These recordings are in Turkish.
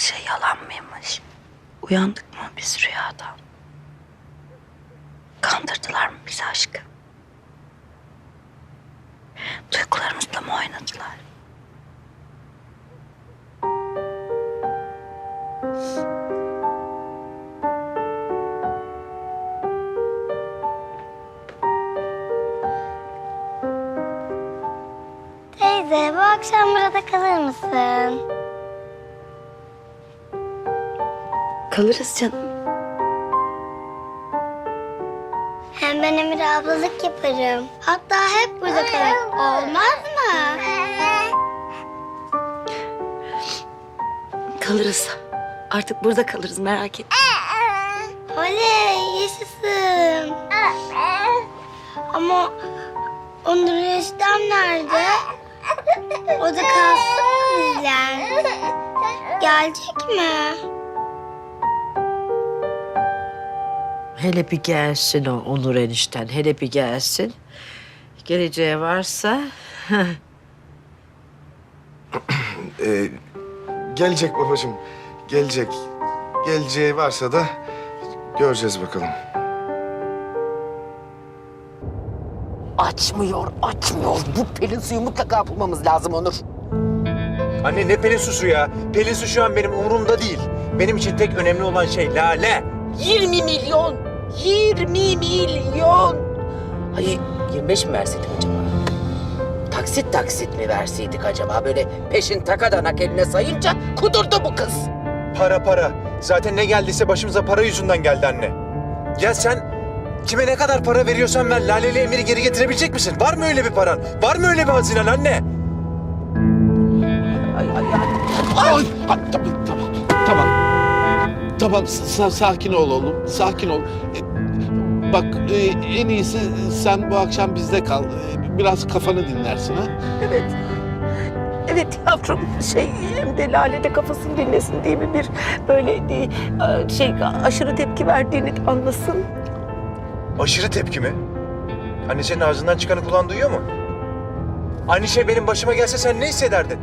şey yalan mıymış? Uyandık mı biz rüyadan? Kandırdılar mı bizi aşkım? Duygularımızla mı oynadılar? Teyze bu akşam burada kalır mısın? Kalırız canım. Hem ben Emir ablalık yaparım. Hatta hep burada kalırım. Olmaz mı? Kalırız. Artık burada kalırız merak etme. Oley yaşasın. Ama Onur Reştem nerede? O da kalsın mı bizden? Gelecek mi? Hele bir gelsin o Onur enişten. Hele bir gelsin. Geleceği varsa Ee, gelecek babacığım. Gelecek. Geleceği varsa da göreceğiz bakalım. Açmıyor, açmıyor. Bu pelin suyu mutlaka bulmamız lazım Onur. Anne ne Pelin Susu ya? Pelin Su şu an benim umurumda değil. Benim için tek önemli olan şey Lale. 20 milyon, 20 milyon. Ay 25 mi verseydik acaba? Taksit taksit mi verseydik acaba? Böyle peşin takadanak eline sayınca kudurdu bu kız. Para para. Zaten ne geldiyse başımıza para yüzünden geldi anne. Ya sen kime ne kadar para veriyorsan ver Lale ile Emir'i geri getirebilecek misin? Var mı öyle bir paran? Var mı öyle bir hazinen anne? Ay ay ay. Ay, ha, tamam, tamam, tamam. Tamam, sa- sakin ol oğlum, sakin ol. E, Bak, e, en iyisi sen bu akşam bizde kal. E, Biraz kafanı dinlersin ha. Evet. Evet yavrum şey hem de Lale de kafasını dinlesin değil mi? Bir böyle e, şey aşırı tepki verdiğini anlasın. Aşırı tepki mi? Anne senin ağzından çıkanı kulağın duyuyor mu? Aynı şey benim başıma gelse sen ne hissederdin?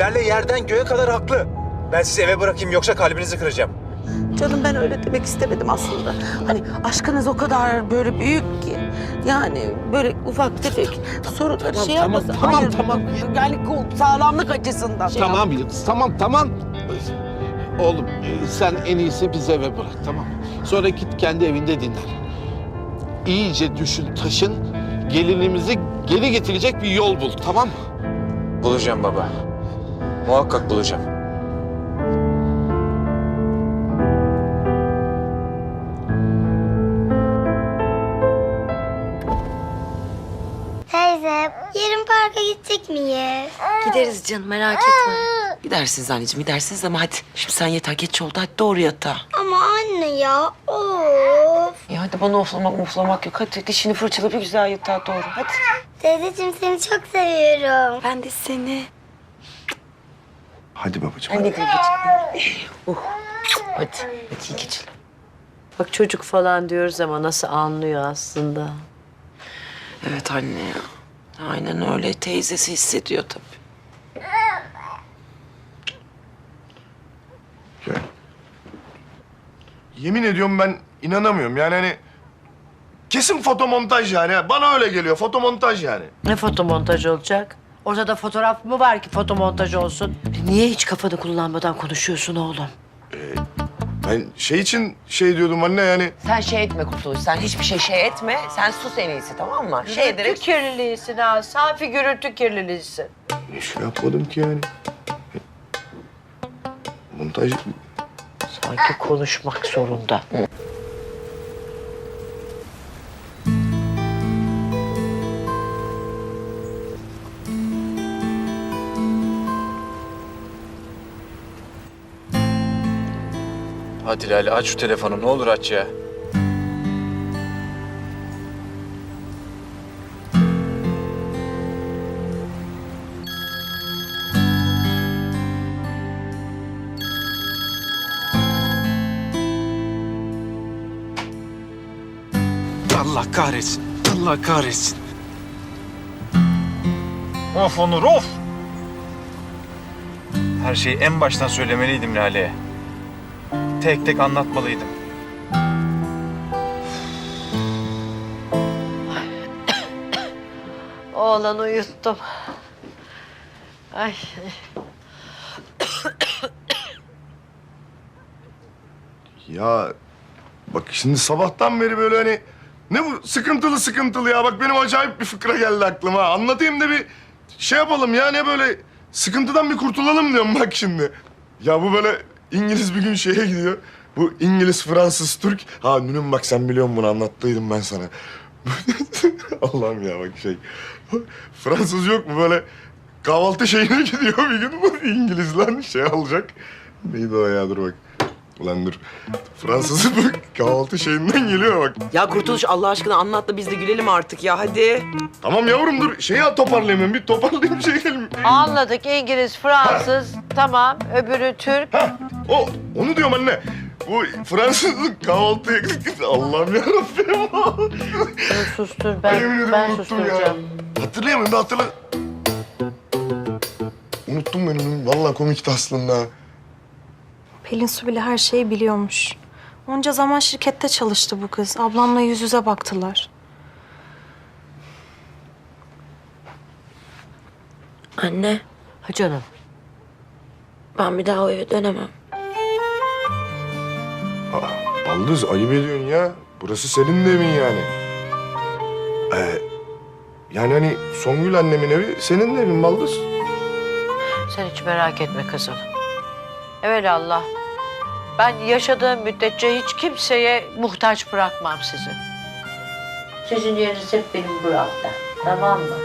Lale yerden göğe kadar haklı. Ben sizi eve bırakayım yoksa kalbinizi kıracağım. Canım ben öyle demek istemedim aslında. Hani aşkınız o kadar böyle büyük ki. Yani böyle ufak tefek sorunları Tamam, şey tamam, yapmasın. tamam, Hayır, tamam. Yani sağlamlık açısından. şey Tamam Yıldız, tamam, tamam. Oğlum, e, sen en iyisi bizi eve bırak, tamam? Sonra git kendi evinde dinlen. İyice düşün, taşın. Gelinimizi geri getirecek bir yol bul, tamam mı? Bulacağım baba. Muhakkak bulacağım. Parka gidecek miyiz? Gideriz canım merak etme. Gidersiniz anneciğim gidersiniz ama hadi. Şimdi sen yatağa geç oldu hadi doğru yatağa. Ama anne ya of. Ya hadi bana oflamak muflamak yok. Hadi dişini fırçala bir güzel yatağa doğru. Hadi. Teyzeciğim seni çok seviyorum. Ben de seni. Hadi babacığım. Hadi gecikme. Uh. Hadi. Hadi iyi geceler. bak çocuk falan diyoruz ama nasıl anlıyor aslında. Evet anne ya. Aynen öyle. Teyzesi hissediyor tabii. Ya. Yemin ediyorum ben inanamıyorum. Yani hani kesin fotomontaj yani. Bana öyle geliyor. Fotomontaj yani. Ne fotomontaj olacak? Ortada fotoğraf mı var ki fotomontaj olsun? Niye hiç kafanı kullanmadan konuşuyorsun oğlum? Ben şey için şey diyordum anne yani. Sen şey etme Kurtuluş. Sen hiçbir şey şey etme. Sen sus en iyisi tamam mı? Şey Gürültü ederek... kirliliğisin ha. Safi gürültü kirliliğisin. Hiç şey yapmadım ki yani. Montaj Sanki konuşmak zorunda. Hadi Lale aç şu telefonu ne olur aç ya. Allah kahretsin. Allah kahretsin. Of Onur of. Her şeyi en baştan söylemeliydim Lale'ye. Tek tek anlatmalıydım. Oğlanı uyuttum. Ay. Ya bak şimdi sabahtan beri böyle hani ne bu sıkıntılı sıkıntılı ya. Bak benim acayip bir fıkra geldi aklıma. Anlatayım da bir şey yapalım ya ne böyle sıkıntıdan bir kurtulalım diyorum bak şimdi. Ya bu böyle İngiliz bir gün şeye gidiyor. Bu İngiliz, Fransız, Türk. Ha Nünüm bak sen biliyorsun bunu anlattıydım ben sana. Allah'ım ya bak şey. Fransız yok mu böyle kahvaltı şeyine gidiyor bir gün bu İngilizler şey alacak. Neydi o ya dur bak. Ulan dur. Fransız bu kahvaltı şeyinden geliyor bak. Ya Kurtuluş Allah aşkına anlat da biz de gülelim artık ya hadi. Tamam yavrum dur. Şeyi toparlayayım bir toparlayayım şey gelim. Anladık İngiliz, Fransız, tamam. Öbürü Türk. Ha, o, onu diyorum anne. Bu Fransızın kahvaltıya Allah'ım yarabbim. Dur, sustur ben, ederim ben susturacağım. ya. Hatırlayamıyorum da hatırla. Unuttum ben onu. Vallahi komikti aslında. Pelin Su bile her şeyi biliyormuş. Onca zaman şirkette çalıştı bu kız. Ablamla yüz yüze baktılar. Anne Ha canım. ben bir daha o eve dönemem. Aa, Baldız ayıp ediyorsun ya. Burası senin de evin yani. Ee, yani hani Songül annemin evi senin de evin Baldız. Sen hiç merak etme kızım. Evelallah. Ben yaşadığım müddetçe hiç kimseye muhtaç bırakmam sizi. Sizin yeriniz hep benim buramda. Tamam mı?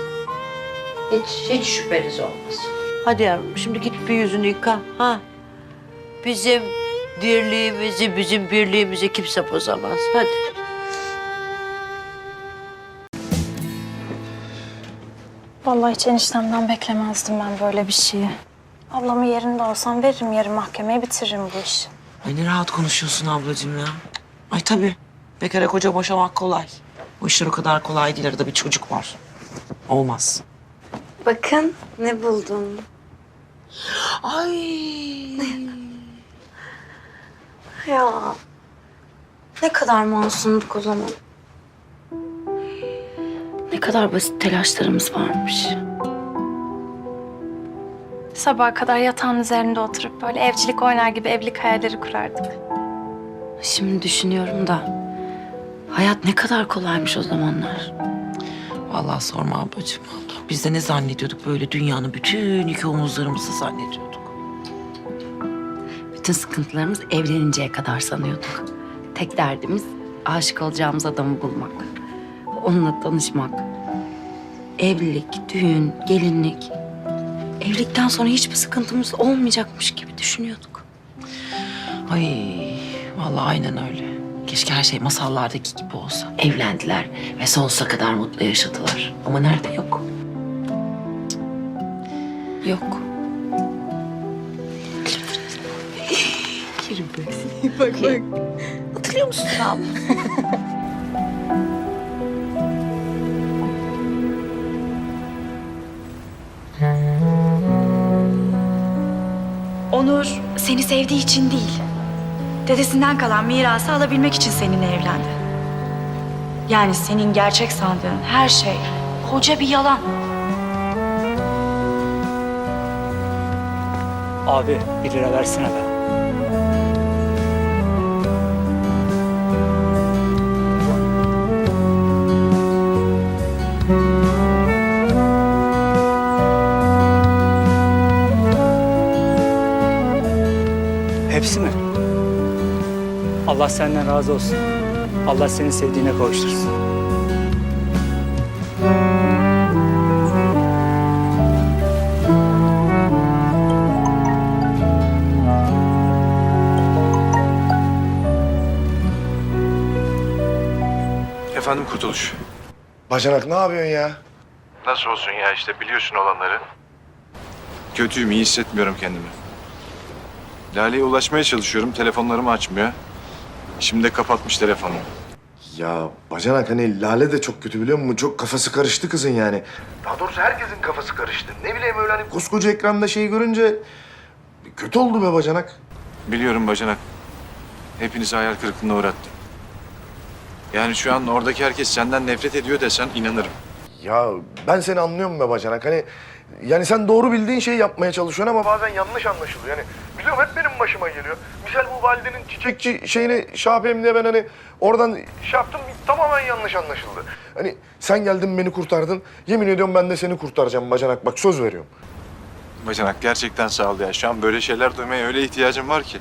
Hiç, hiç şüpheniz olmasın. Hadi yavrum şimdi git bir yüzünü yıka. Ha? Bizim dirliğimizi, bizim birliğimizi kimse bozamaz. Hadi. Vallahi hiç eniştemden beklemezdim ben böyle bir şeyi. Ablamın yerinde olsam veririm yarın mahkemeye bitiririm bu işi. Ay ne rahat konuşuyorsun ablacığım ya. Ay tabii. Bekara koca boşamak kolay. Bu işler o kadar kolay değil. Arada bir çocuk var. Olmaz. Bakın ne buldum. Ay. Ya ne kadar masumduk o zaman. Ne kadar basit telaşlarımız varmış. Sabaha kadar yatağın üzerinde oturup böyle evcilik oynar gibi evlilik hayalleri kurardık. Şimdi düşünüyorum da hayat ne kadar kolaymış o zamanlar. Vallahi sorma ablacığım. Biz de ne zannediyorduk böyle dünyanın bütün yükü omuzlarımızda zannediyorduk. Bütün sıkıntılarımız evleninceye kadar sanıyorduk. Tek derdimiz aşık olacağımız adamı bulmak. Onunla tanışmak. Evlilik, düğün, gelinlik. Evlilikten sonra hiçbir sıkıntımız olmayacakmış gibi düşünüyorduk. Ay vallahi aynen öyle. Keşke her şey masallardaki gibi olsa. Evlendiler ve sonsuza kadar mutlu yaşadılar. Ama nerede yok. Yok. Hatırlıyor musun abi? Seni sevdiği için değil. Dedesinden kalan mirası alabilmek için seninle evlendi. Yani senin gerçek sandığın her şey koca bir yalan. Abi bir lira versene be. Allah senden razı olsun. Allah seni sevdiğine kavuştursun. Efendim Kurtuluş. Bacanak ne yapıyorsun ya? Nasıl olsun ya işte biliyorsun olanları. Kötüyüm, iyi hissetmiyorum kendimi. Lale'ye ulaşmaya çalışıyorum, telefonlarımı açmıyor. Şimdi de kapatmış telefonu. Ya bacanak hani Lale de çok kötü biliyor musun? Çok kafası karıştı kızın yani. Daha doğrusu herkesin kafası karıştı. Ne bileyim öyle hani koskoca ekranda şeyi görünce... kötü oldu be bacanak. Biliyorum bacanak. Hepinizi hayal kırıklığına uğrattım. Yani şu an oradaki herkes senden nefret ediyor desen inanırım. Ya ben seni anlıyorum be bacanak. Hani yani sen doğru bildiğin şeyi yapmaya çalışıyorsun ama bazen yanlış anlaşılıyor. Yani biliyorum hep benim başıma geliyor. Misal bu validenin çiçekçi şeyini şey diye ben hani oradan şey yaptım tamamen yanlış anlaşıldı. Hani sen geldin beni kurtardın. Yemin ediyorum ben de seni kurtaracağım bacanak. Bak söz veriyorum. Bacanak gerçekten sağ ol ya. Şu an böyle şeyler duymaya öyle ihtiyacım var ki.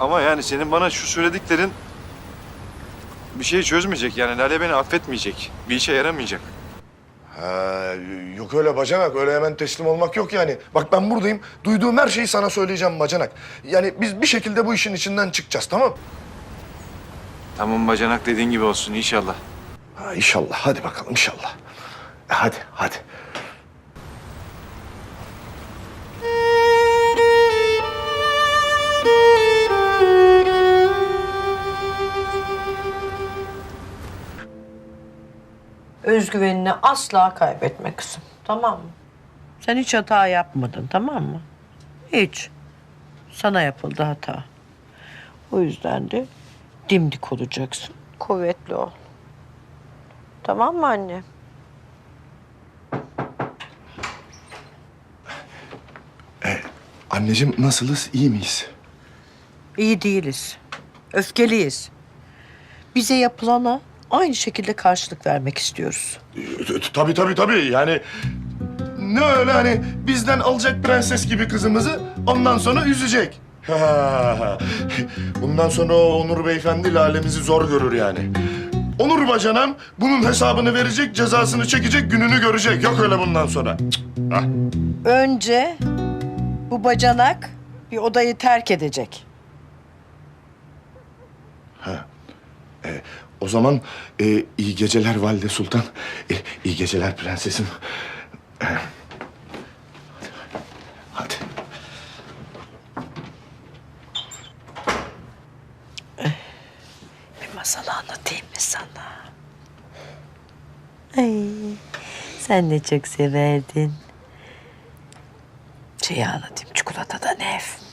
Ama yani senin bana şu söylediklerin bir şeyi çözmeyecek. Yani Lale beni affetmeyecek. Bir işe yaramayacak. Ha, yok öyle bacanak. Öyle hemen teslim olmak yok yani. Bak ben buradayım. Duyduğum her şeyi sana söyleyeceğim bacanak. Yani biz bir şekilde bu işin içinden çıkacağız tamam Tamam bacanak dediğin gibi olsun inşallah. Ha, inşallah. Hadi bakalım inşallah. E, hadi hadi. Özgüvenini asla kaybetme kızım. Tamam mı? Sen hiç hata yapmadın tamam mı? Hiç. Sana yapıldı hata. O yüzden de dimdik olacaksın. Kuvvetli ol. Tamam mı anne? Anneciğim nasılız? İyi miyiz? İyi değiliz. Öfkeliyiz. Bize yapılana aynı şekilde karşılık vermek istiyoruz. Tabii tabii tabii. Yani ne öyle hani bizden alacak prenses gibi kızımızı ondan sonra üzecek. Bundan sonra o Onur Beyefendi lalemizi zor görür yani. Onur bacanam bunun hesabını verecek, cezasını çekecek, gününü görecek. Yok öyle bundan sonra. Cık, ah. Önce bu bacanak bir odayı terk edecek. O zaman e, iyi geceler Valide Sultan. E, iyi geceler prensesim. E, hadi. Bir masal anlatayım mı sana? Ay, sen de çok severdin. Şeyi anlatayım, çikolatadan ev.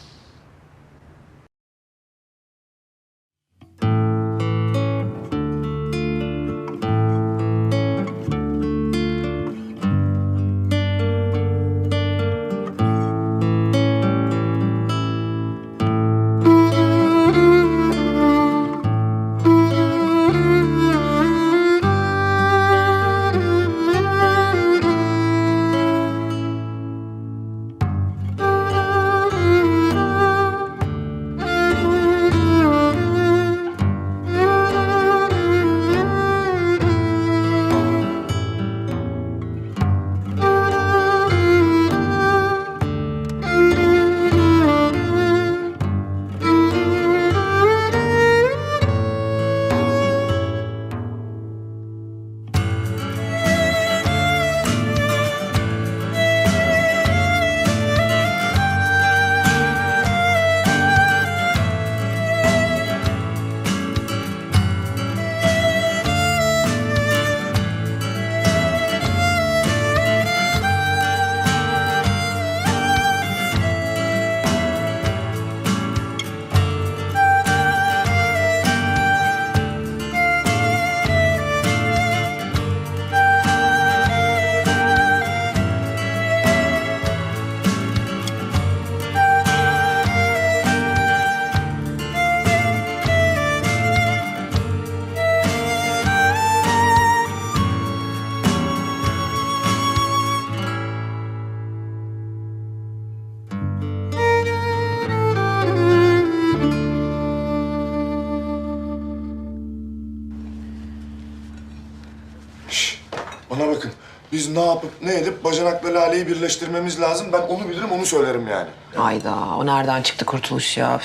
Ne yapıp ne edip bacanakla Lale'yi birleştirmemiz lazım. Ben onu bilirim, onu söylerim yani. Ayda o nereden çıktı kurtuluş ya? Üf.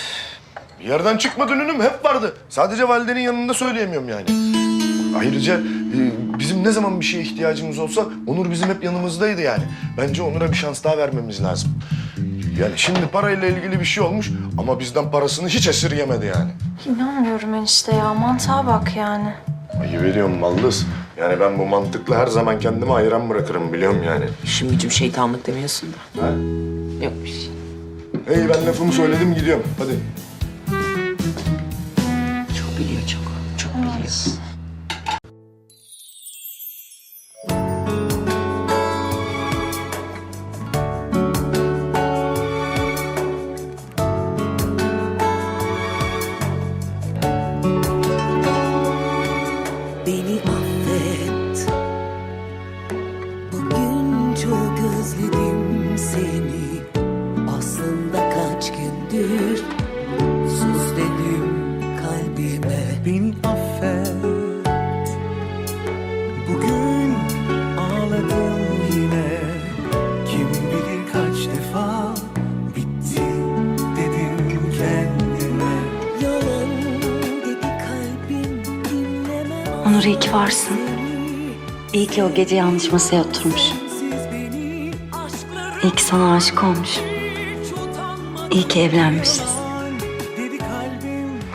Bir yerden çıkmadı ünüm hep vardı. Sadece validenin yanında söyleyemiyorum yani. Ayrıca e, bizim ne zaman bir şeye ihtiyacımız olsa Onur bizim hep yanımızdaydı yani. Bence Onur'a bir şans daha vermemiz lazım. Yani şimdi parayla ilgili bir şey olmuş ama bizden parasını hiç esirgemedi yani. İnanmıyorum enişte ya. Mantığa bak yani. Ayıp ediyorum Mallız. Yani ben bu mantıkla her zaman kendimi ayıran bırakırım biliyorum yani. Şimdicim şeytanlık demiyorsun da. Ha? Yok bir şey. İyi ben lafımı söyledim gidiyorum. Hadi. İyi ki o gece yanlış masaya oturmuş. İyi ki sana aşık olmuş. İyi ki evlenmişiz.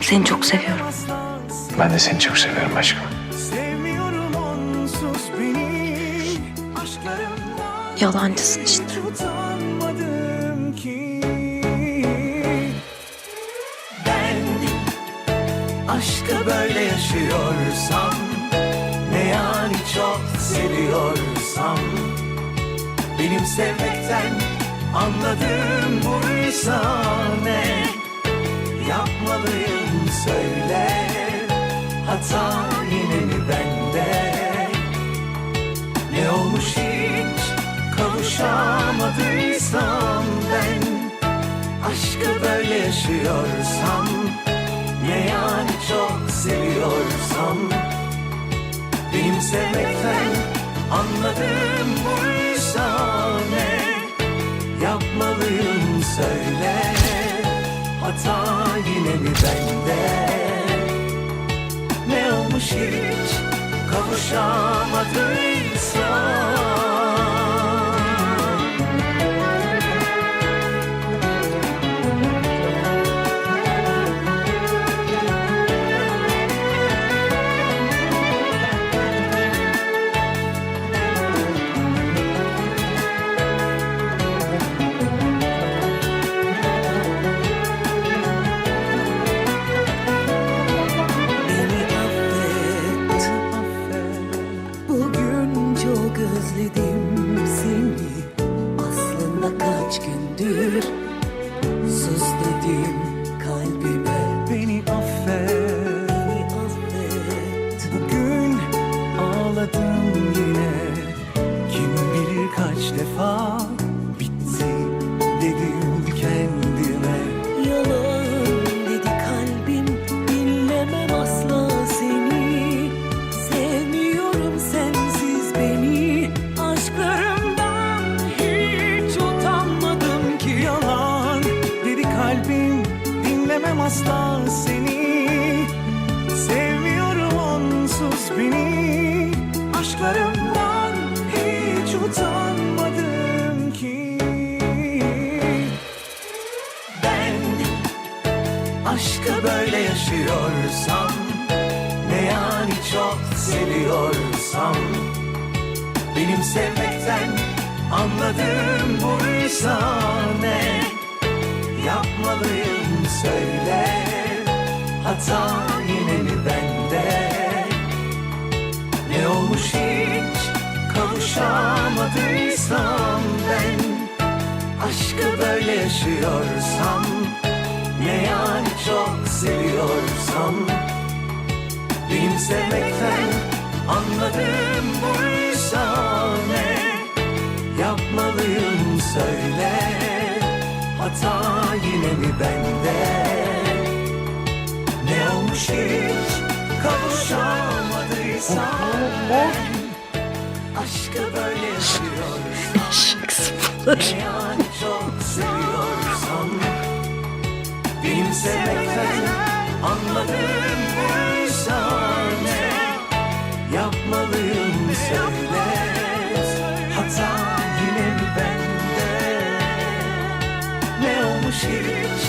Seni çok seviyorum. Ben de seni çok seviyorum aşkım. Yalancısın işte. Ben aşkı böyle yaşıyorsam yani çok seviyorsam Benim sevmekten anladığım buysa ne Yapmalıyım söyle Hata yine mi bende? Ne olmuş hiç kavuşamadıysam ben Aşkı böyle yaşıyorsam Benim sevmekten anladığım buysa ne Yapmalıyım söyle Hata yine mi bende? Ne olmuş hiç kavuşamadıysam asla seni. Sevmiyorum onsuz beni. Aşklarımdan hiç utanmadım ki. Ben aşkı böyle yaşıyorsam Ne yani çok seviyorsam? Benim sevmekten anladığım buysa ne Yapmalıyım söyle. Hata yine mi bende? Ne olmuş hiç? Kavuşamadıysam ben. Aşkı böyle yaşıyorsam Ne yani çok seviyorsam. Benim sevmekten anladığım bende Ne olmuş hiç kavuşamadıysam? Ben Aşkı böyle yaşıyorsam Ne yani çok seviyorsam? Benim sevmekten anladığım olmuş hiç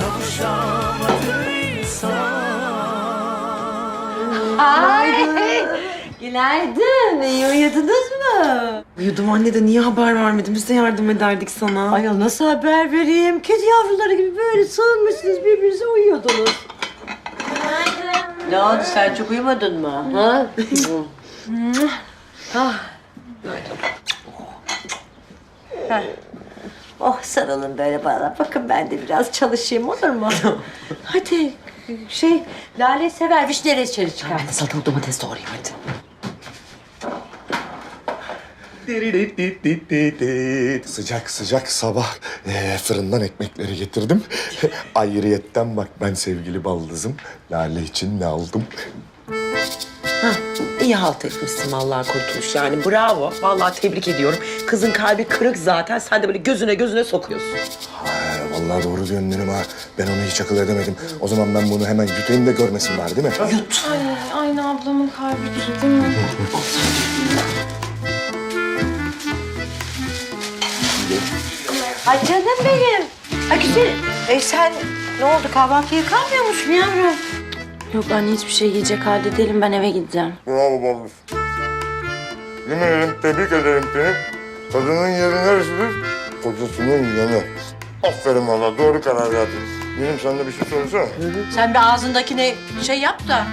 kavuşamadıysam Günaydın. İyi uyudunuz mu? Uyudum anne de niye haber vermedin? Biz de yardım ederdik sana. Ayol nasıl haber vereyim? Kedi yavruları gibi böyle sığınmışsınız birbirinize uyuyordunuz. Ne oldu sen çok uyumadın mı? Ha? Oh sarılın böyle bana. Bakın ben de biraz çalışayım olur mu? hadi şey Lale sever vişne reçeli çıkar. Ben de salatalık domates doğrayayım hadi. Sıcak sıcak sabah ee, fırından ekmekleri getirdim. Ayrıyetten bak ben sevgili baldızım Lale için ne aldım? İyi halt etmişsin vallahi kurtuluş yani bravo. Vallahi tebrik ediyorum. Kızın kalbi kırık zaten sen de böyle gözüne gözüne sokuyorsun. Ha, vallahi doğru diyorsun Neriman ha. Ben onu hiç akıl edemedim. O zaman ben bunu hemen yutayım da görmesin var değil mi? Yut. Ay, aynı ablamın kalbi gibi değil mi? Ay canım benim. Ay güzel. E sen ne oldu kahvaltıya kalmıyor musun yavrum? Yok anne hiçbir şey yiyecek halde değilim. Ben eve gideceğim. Bravo baldız. Yemin ederim tebrik ederim seni. Kadının yeri neresidir? Kocasının yanı. Aferin valla doğru karar verdin. Benim sana bir şey sorsana. Sen bir ağzındakini şey yap da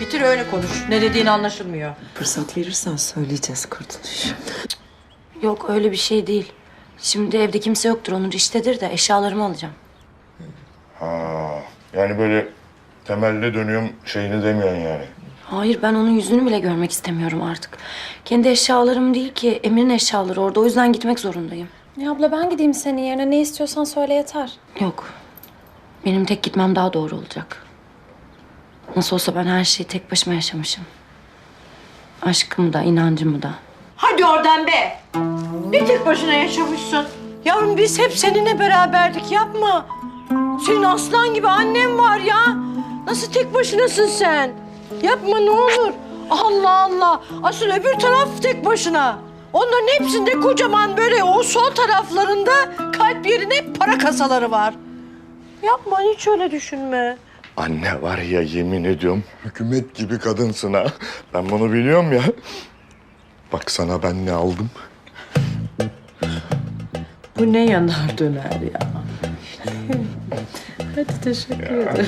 bitir öyle konuş. Ne dediğin anlaşılmıyor. Fırsat verirsen söyleyeceğiz kurtuluş. Yok öyle bir şey değil. Şimdi evde kimse yoktur. Onur iştedir de eşyalarımı alacağım. Ha, yani böyle temelde dönüyorum şeyini demiyorsun yani. Hayır ben onun yüzünü bile görmek istemiyorum artık. Kendi eşyalarım değil ki Emir'in eşyaları orada. O yüzden gitmek zorundayım. Ya abla ben gideyim senin yerine. Ne istiyorsan söyle yeter. Yok. Benim tek gitmem daha doğru olacak. Nasıl olsa ben her şeyi tek başıma yaşamışım. Aşkımı da, inancımı da. Hadi oradan be. Bir tek başına yaşamışsın. Yavrum biz hep seninle beraberdik yapma. Senin aslan gibi annem var ya. Nasıl tek başınasın sen? Yapma ne olur. Allah Allah. Asıl öbür taraf tek başına. Onların hepsinde kocaman böyle o sol taraflarında kalp yerine para kasaları var. Yapma hiç öyle düşünme. Anne var ya yemin ediyorum hükümet gibi kadınsın ha. Ben bunu biliyorum ya. Bak sana ben ne aldım. Bu ne yanar döner ya. Hadi teşekkür ederim.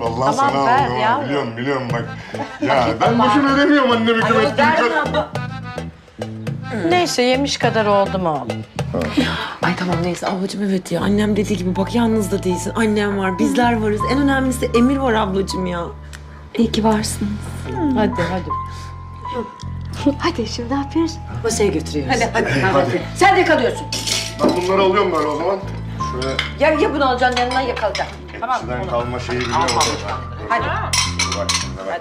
Vallahi Tamam, sana ver aldım yavrum. Biliyorum biliyorum bak. Ya ben boşuna demiyorum annem hükümet. Neyse yemiş kadar oldum oğlum. Ay tamam neyse ablacığım evet ya annem dediği gibi bak yalnız da değilsin. Annem var bizler varız. En önemlisi Emir var ablacığım ya. İyi ki varsınız. Hadi hadi. hadi şimdi ne yapıyoruz? Masaya götürüyoruz. Hadi hadi. hadi. Sen de kalıyorsun. Ben bunları alıyorum böyle o zaman. Şöyle Ya, ya bunu alacaksın yanına ya kalacaksın. Tamam onu. kalma şeyi biliyorum. Hadi. Dur bak şimdi bak.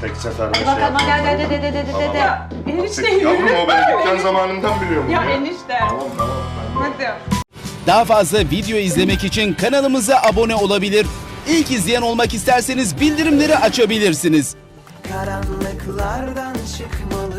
Tek seferde şey Bakalım hadi yapıyorum. hadi hadi hadi hadi. hadi. Enişte Yavrum o ben dükkan zamanından biliyorum. Ya enişte. Tamam tamam. Daha fazla video izlemek için kanalımıza abone olabilir. İlk izleyen olmak isterseniz bildirimleri açabilirsiniz. karanlıklardan çıkmalı